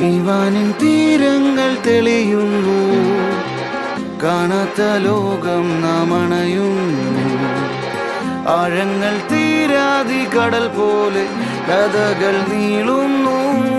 ഇവാനിൻ തീരങ്ങൾ തെളിയുന്നു. കാണാത്ത ലോകം നാം അണയുന്നു. ആഴങ്ങൾ തീരാതി കടൽ പോലെ കഥകൾ നീളുന്നു.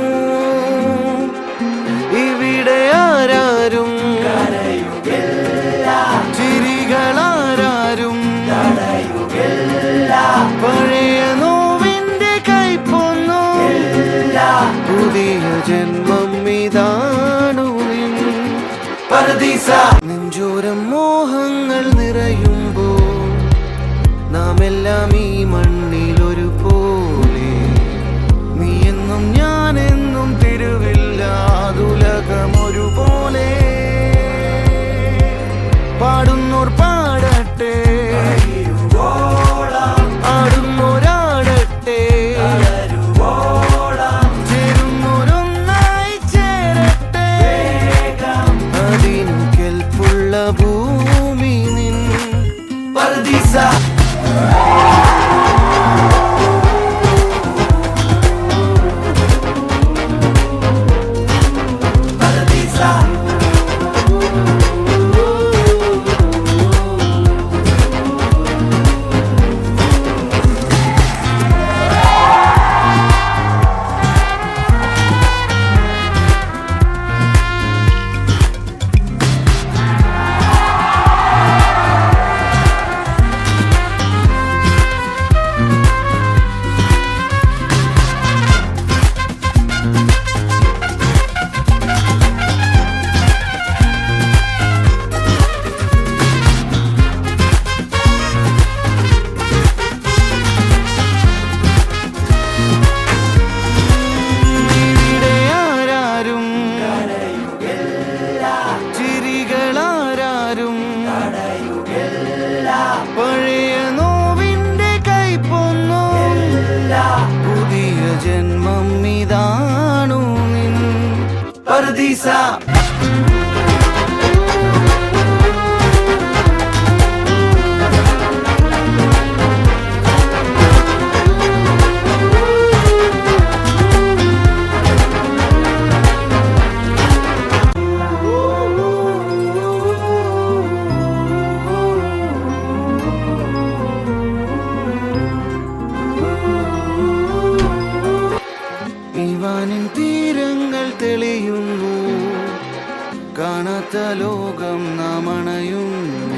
പരദീസ നെഞ്ചോരം മോഹങ്ങൾ നിറയുമ്പോൾ paradiso തീരങ്ങൾ തെളിയുന്നു. കാണാത്ത ലോകം നാം അണയുന്നു.